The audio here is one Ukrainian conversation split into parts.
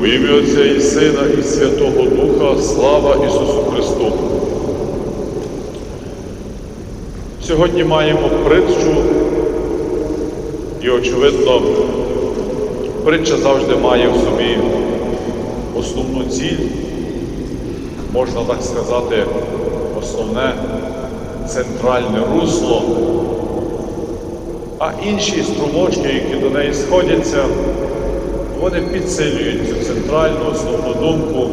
У ім'я Отця і Сина, і Святого Духа, слава Ісусу Христу. Сьогодні маємо притчу, і, очевидно, притча завжди має в собі основну ціль, можна так сказати, основне центральне русло, а інші струмочки, які до неї сходяться, вони підсилюють цю центральну основну думку,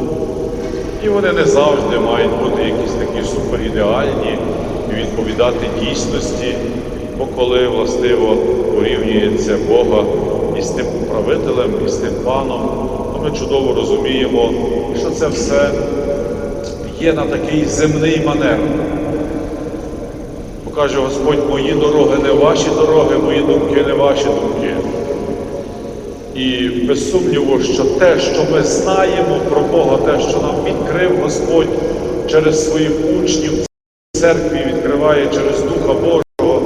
і вони не завжди мають бути якісь такі суперідеальні і відповідати дійсності, бо коли властиво порівнюється Бога із тим управителем, із тим паном, то ми чудово розуміємо, що це все є на такий земний манер. Покаже Господь, мої дороги не ваші дороги, мої думки не ваші думки. І без сумніву, що те, що ми знаємо про Бога, те, що нам відкрив Господь через своїх учнів церкві, відкриває через Духа Божого,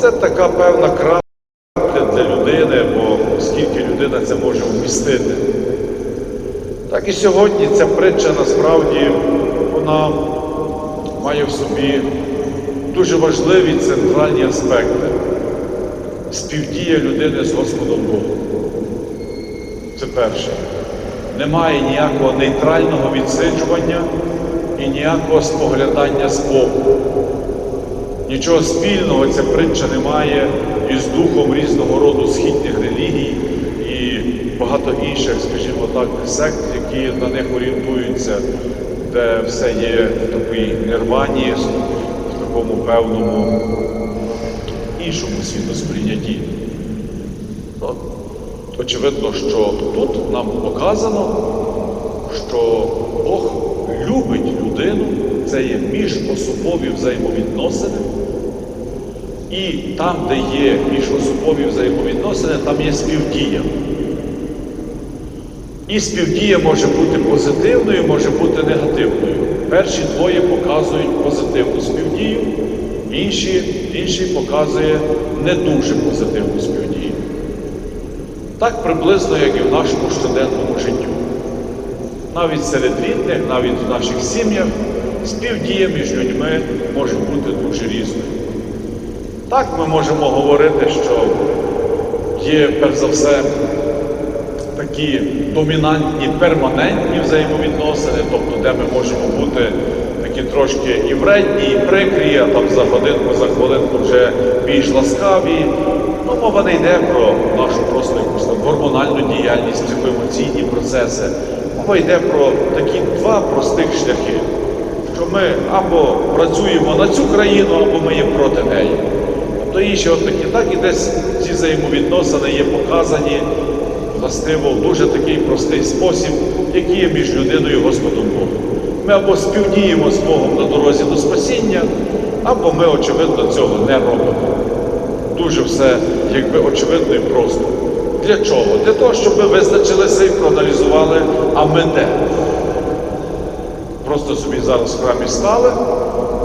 це така певна крапля для людини, бо скільки людина це може вмістити. Так і сьогодні ця притча насправді вона має в собі дуже важливі центральні аспекти співдія людини з Господом Богом. Це перше. Немає ніякого нейтрального відсиджування і ніякого споглядання з Богу. Нічого спільного ця притча не має із духом різного роду східних релігій і багато інших, скажімо так, сект, які на них орієнтуються, де все є в такій нирвані, в такому певному іншому світосприйнятті. Очевидно, що тут нам показано, що Бог любить людину, це є міжособові взаємовідносини. І там, де є міжособові взаємовідносини, там є співдія. І співдія може бути позитивною, може бути негативною. Перші двоє показують позитивну співдію, інші, інший показує не дуже позитивну співдію. Так приблизно, як і в нашому щоденному життю. Навіть серед рідних, навіть в наших сім'ях, співдія між людьми може бути дуже різною. Так ми можемо говорити, що є, перш за все, такі домінантні, перманентні взаємовідносини, тобто, де ми можемо бути такі трошки і вредні, і прикрі, а там за годинку, за хвилинку вже більш ласкаві. Ну, мова не йде про нашу просто якусь там гормональну діяльність, психоемоційні процеси. Мова йде про такі два простих шляхи, що ми або працюємо на цю країну, або ми є проти неї. Тобто інші от такі, так і десь ці взаємовідносини є показані властиво в дуже такий простий спосіб, який є між людиною і Господом Богом. Ми або співдіємо з Богом на дорозі до спасіння, або ми, очевидно, цього не робимо. Дуже все, якби очевидно і просто. Для чого? Для того, щоб ми визначилися і проаналізували, а ми де. Просто собі зараз в храмі стали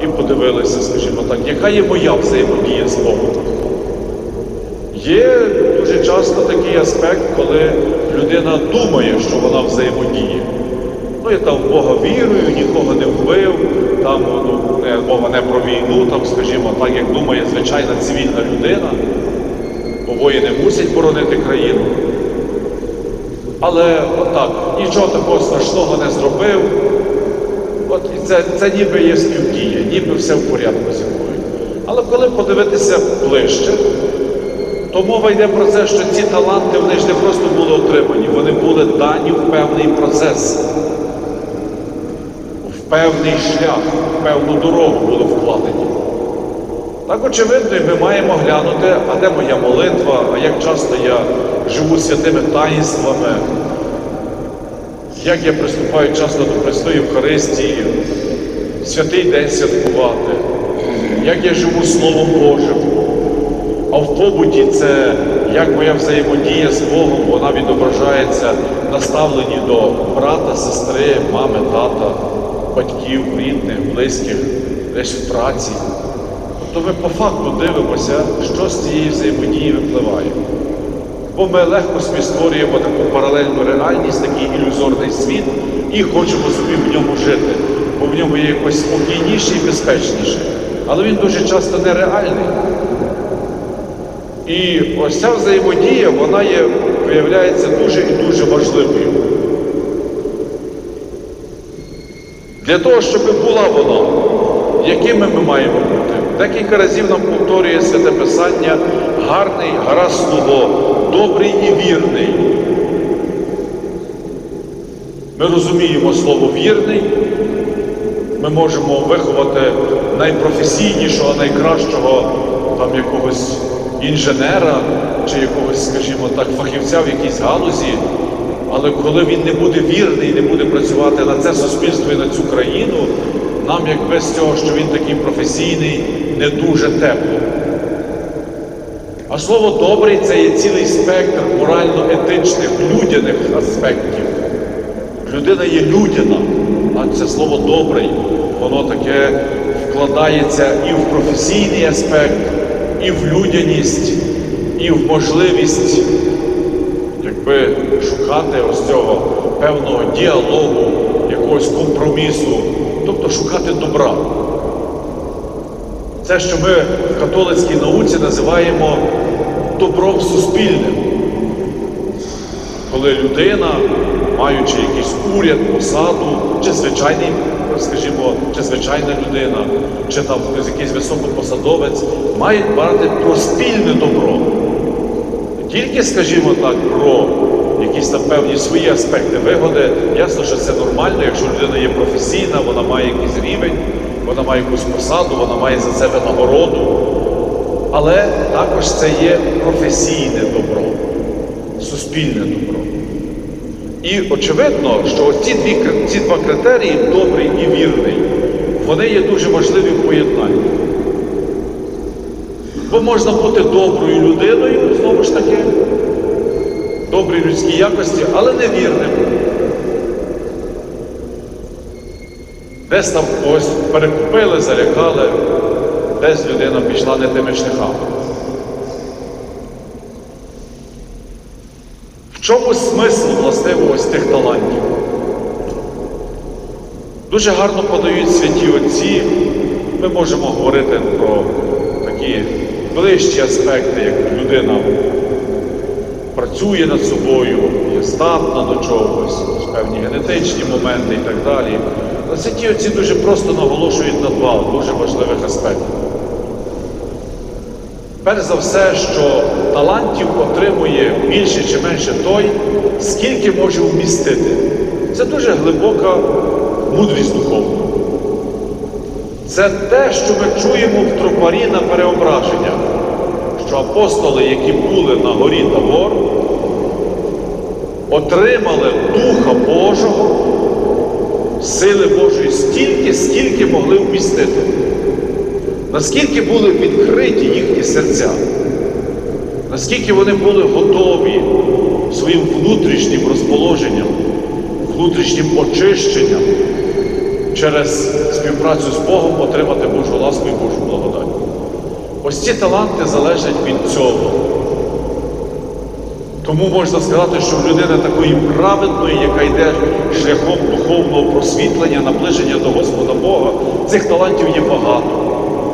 і подивилися, скажімо так, яка є моя взаємодія з Богом. Є дуже часто такий аспект, коли людина думає, що вона взаємодіє. Ну, я там в Бога вірую, нікого не вбив, там ну, не, мова не про війну, там, скажімо, так, як думає звичайна цивільна людина, воїни мусять боронити країну. Але отак, нічого такого страшного не зробив. От і це, це ніби є співдія, ніби все в порядку зі мною. Але коли подивитися ближче, то мова йде про те, що ці таланти вони ж не просто були отримані, вони були дані в певний процес, в певний шлях, в певну дорогу були вкладені. Так, очевидно, ми маємо глянути, а де моя молитва, а як часто я живу святими таїнствами, як я приступаю часто до Престої Євхаристії, святий день святкувати, як я живу Словом Божим. А в побуті це як моя взаємодія з Богом, вона відображається на ставленні до брата, сестри, мами, тата, батьків, рідних, близьких, десь в праці. Тобто ми по факту дивимося, що з цієї взаємодії випливає. Бо ми легко собі створюємо таку паралельну реальність, такий ілюзорний світ і хочемо собі в ньому жити, бо в ньому є якось спокійніше і безпечніше. Але він дуже часто нереальний. І ось ця взаємодія, вона є, виявляється дуже і дуже важливою. Для того, щоб була вона, якими ми маємо бути. Декілька разів нам повторює Святе Писання гарний, гаразд слуго, добрий і вірний. Ми розуміємо слово вірний, ми можемо виховати найпрофесійнішого, найкращого там якогось інженера чи якогось, скажімо так, фахівця в якійсь галузі. Але коли він не буде вірний, не буде працювати на це суспільство і на цю країну, нам якби з цього, що він такий професійний, не дуже тепло. А слово добрий це є цілий спектр морально-етичних, людяних аспектів. Людина є людяна, а це слово добрий, воно таке вкладається і в професійний аспект, і в людяність, і в можливість якби шукати ось цього певного діалогу, якогось компромісу, тобто шукати добра. Це, що ми в католицькій науці називаємо добром суспільним. Коли людина, маючи якийсь уряд, посаду, чи звичайний, скажімо, чи звичайна людина, чи там якийсь високопосадовець, має дбати про спільне добро. Не тільки, скажімо так, про якісь там певні свої аспекти вигоди. Ясно, що це нормально, якщо людина є професійна, вона має якийсь рівень, вона має якусь посаду, вона має за це винагороду. Але також це є професійне добро, суспільне добро. І очевидно, що ці, дві, ці два критерії добрий і вірний, вони є дуже важливі в поєднанні. Бо можна бути доброю людиною, знову ж таки, добрій людській якості, але невірним. Десь там когось перекупили, залякали, десь людина пішла не тими шляхами. В чому смисл властиво ось тих талантів? Дуже гарно подають святі отці. Ми можемо говорити про такі ближчі аспекти, як людина працює над собою, є здатна до чогось, певні генетичні моменти і так далі. Але святі отці дуже просто наголошують на два дуже важливих аспекти. Перш за все, що талантів отримує більше чи менше той, скільки може вмістити. Це дуже глибока мудрість духовна. Це те, що ми чуємо в тропарі на переображення, що апостоли, які були на горі Тавор, отримали Духа Божого, сили Божої стільки, скільки могли вмістити. Наскільки були відкриті їхні серця, наскільки вони були готові своїм внутрішнім розположенням, внутрішнім очищенням через співпрацю з Богом отримати Божу ласку і Божу благодать. Ось ці таланти залежать від цього. Тому можна сказати, що в людини такої праведної, яка йде шляхом духовного просвітлення, наближення до Господа Бога, цих талантів є багато.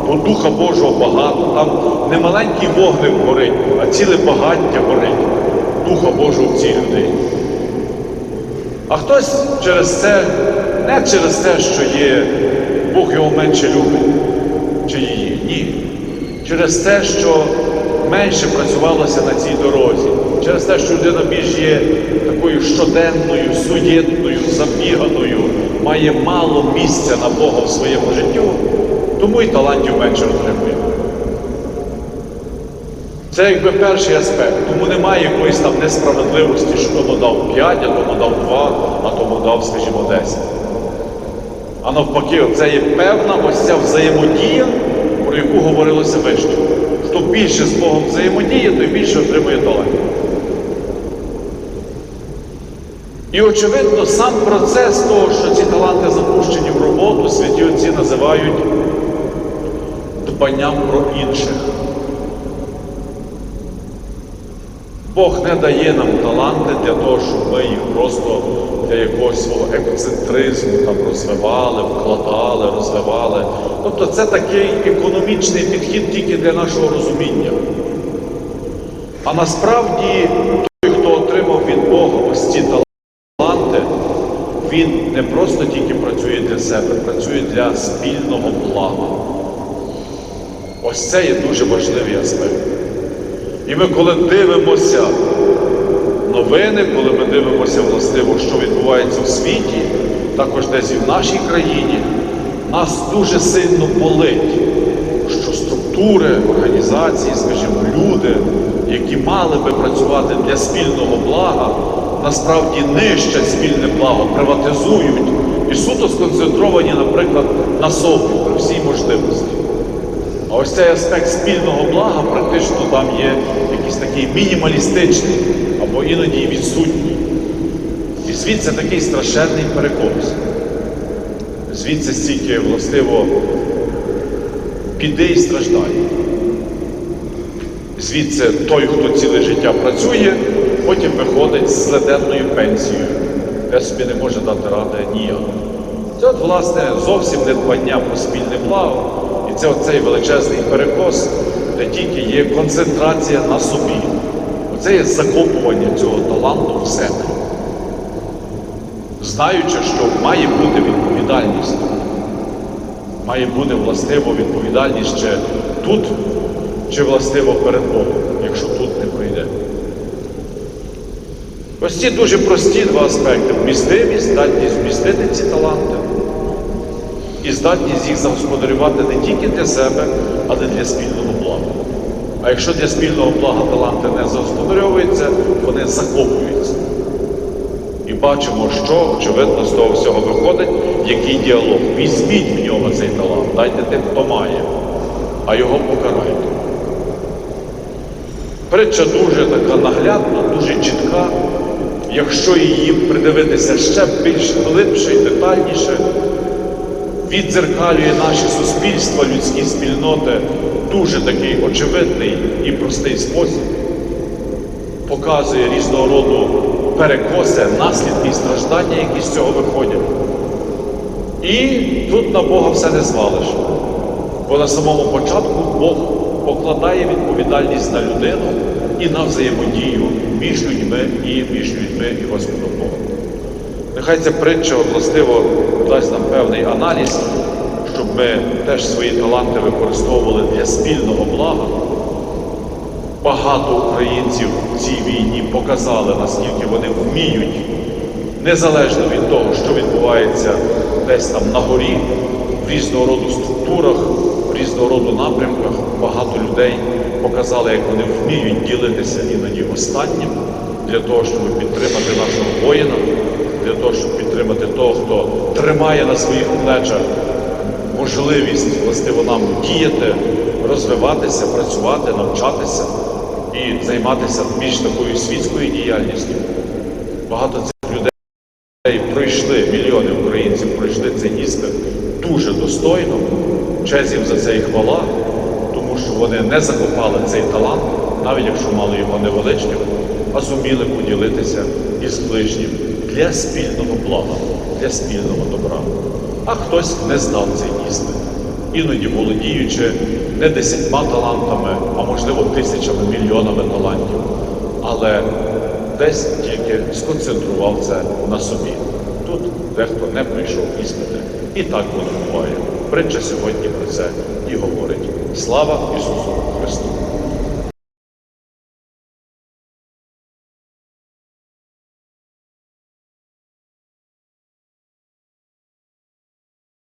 Бо Духа Божого багато, там не маленький вогник горить, а ціле багаття горить Духа Божого в цій людині. А хтось через це, не через те, що є, Бог його менше любить. Через те, що менше працювалося на цій дорозі, через те, що людина більш є такою щоденною, суєтною, забіганою, має мало місця на Бога в своєму життю, тому і талантів менше отримує. Це якби перший аспект. Тому немає якоїсь там несправедливості, що тому дав 5, а тому дав 2, а тому дав, скажімо, 10. А навпаки, це є певна ось ця взаємодія, про яку говорилося вище. Хто більше з Богом взаємодіє, той більше отримує талантів. І очевидно, сам процес того, що ці таланти запущені в роботу, святі отці називають дбанням про інших. Бог не дає нам таланти для того, щоб ми їх просто для якогось свого екоцентризму там розвивали, вкладали, розвивали. Тобто це такий економічний підхід тільки для нашого розуміння. А насправді той, хто отримав від Бога ось ці таланти, він не просто тільки працює для себе, працює для спільного блага. Ось це є дуже важливий аспект. І ми, коли дивимося новини, коли ми дивимося властиво, що відбувається у світі, також десь і в нашій країні, нас дуже сильно болить, що структури, організації, скажімо, люди, які мали би працювати для спільного блага, насправді нищать спільне благо, приватизують і суто сконцентровані, наприклад, на собі при всій можливості. А ось цей аспект спільного блага практично там є якийсь такий мінімалістичний або іноді відсутній. І звідси такий страшенний перекос. Звідси стільки властиво біди і страждань. Звідси той, хто ціле життя працює, потім виходить з злиденною пенсією, де собі не може дати ради ніяк. Це от, власне, зовсім не дбання про спільне благо. І це оцей величезний перекос, де тільки є концентрація на собі. Оце є закопування цього таланту в себе. Знаючи, що має бути відповідальність, має бути властиво відповідальність ще тут, чи властиво перед Богом, якщо тут не пройде. Ось ці дуже прості два аспекти вмістимість, здатність вмістити ці таланти і здатність їх загосподарювати не тільки для себе, але для спільного блага. А якщо для спільного блага таланти не загосподарюються, вони закопуються. І бачимо, що очевидно з того всього виходить, який діалог. Візьміть в нього цей талант, дайте тим, хто має, а його покарайте. Притча дуже така наглядна, дуже чітка. Якщо її придивитися ще більш глибше і детальніше, віддзеркалює наші суспільства, людські спільноти дуже такий очевидний і простий спосіб, показує різного роду перекоси, наслідки і страждання, які з цього виходять. І тут на Бога все не звалиш. Бо на самому початку Бог покладає відповідальність на людину і на взаємодію між людьми і між людьми і Господом Богом. Нехай ця притча властиво дасть нам певний аналіз, щоб ми теж свої таланти використовували для спільного блага. Багато українців в цій війні показали, наскільки вони вміють, незалежно від того, що відбувається десь там на горі, в різного роду структурах, в різного роду напрямках, багато людей показали, як вони вміють ділитися іноді останнім для того, щоб підтримати нашого воїна, для того, щоб підтримати того, хто тримає на своїх плечах можливість властиво нам діяти, розвиватися, працювати, навчатися і займатися більш такою світською діяльністю. Багато цих людей пройшли, мільйони українців пройшли цей іспит дуже достойно. Їм за це і хвала, тому що вони не закопали цей талант, навіть якщо мали його невеличким, а зуміли поділитися із ближнім для спільного блага, для спільного добра. А хтось не здав цей іспит, іноді володіючи не десятьма талантами, а можливо тисячами, мільйонами талантів, але десь тільки сконцентрував це на собі. Тут дехто не прийшов іспити. І так воно буває. Притча сьогодні про це і говорить. Слава Ісусу Христу!